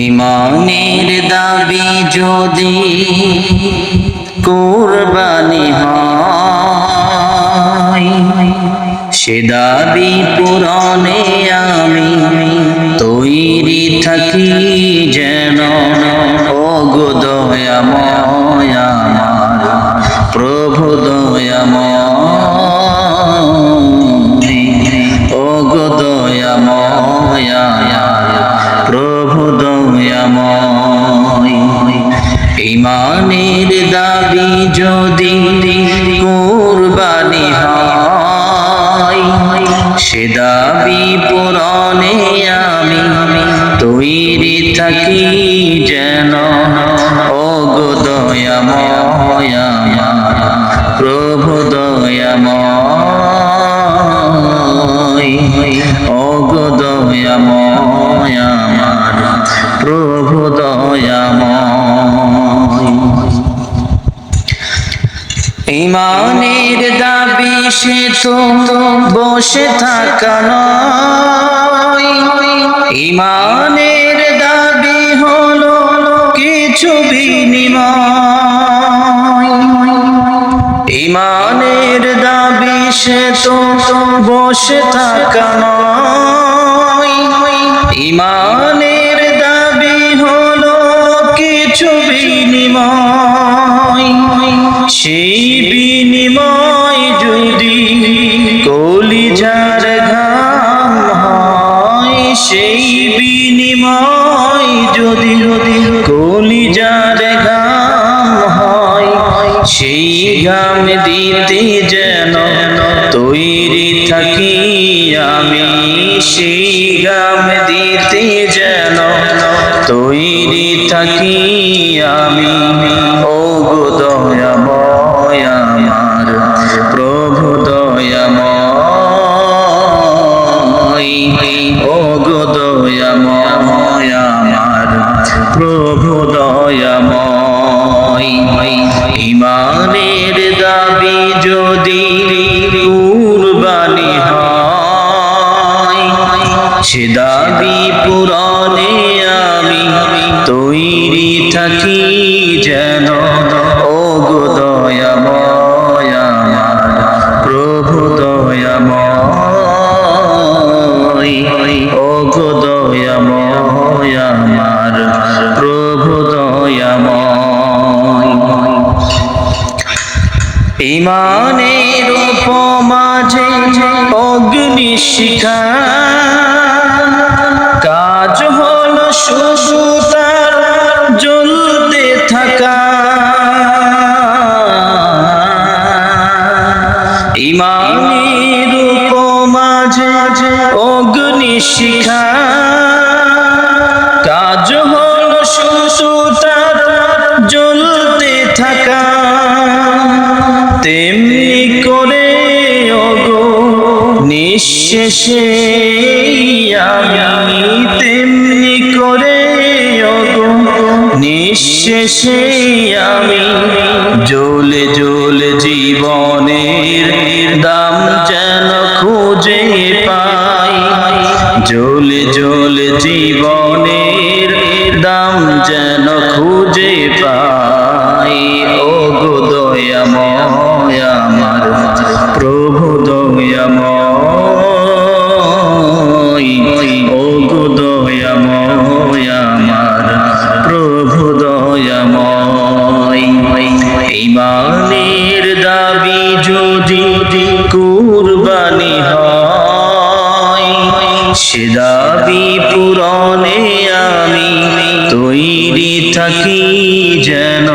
ইমানের দাবি যদি কোরবানি সে দাবি পুরনে আমি তৈরি থাকি যেন অগদয় আমার যদি কোরবানি হয়, সে দাবি পূরণে আমি তৈরি থাকি যেন। ও গো দয়াময় প্রভু দয়াময়। ও গো দয়াময় আমার, প্রভু দয়াময়। ইমানের দাবি সে তো বসে থাকা ইমানের দাবি হলো কিছু বিনিময়। ইমানের দাবি সে তো বসে থাকা নয়। ইমানের সেই বিনিময় যদি কলিজার ঘাম হয়, সেই বিনিময় যদি কলিজার ঘাম হয়, সেই ঘাম দিতে যেন তৈরি থাকি আমি, সেই ঘাম দিতে যেন তৈরি থাকি আমি। দাবি পূরণে আমি তৈরি থাকি যেন ও প্রভু দয়াময় ও গো প্রভু দয়াময়। ইমানের উপমাঝে অগ্নি শিখা কাজ হলো শুধু তার জ্বলতে থাকা। ইমানের উপমাঝে অগ্নি শিখা। কাজ হলো শুধু থাকা। তেমনি নিঃশেষে আমি তেমনি করে নিঃশেষে আমি জ্বলে জ্বলে জীবনের দাম যেন খুঁজে পাই। জ্বলে জ্বলে জীবনের দাম যেন খুঁজে পাই। ও গো ইমানের দাবি যদি কুরবানি হয় সে দাবি পুরনে আমি তৈরি থাকি যেন।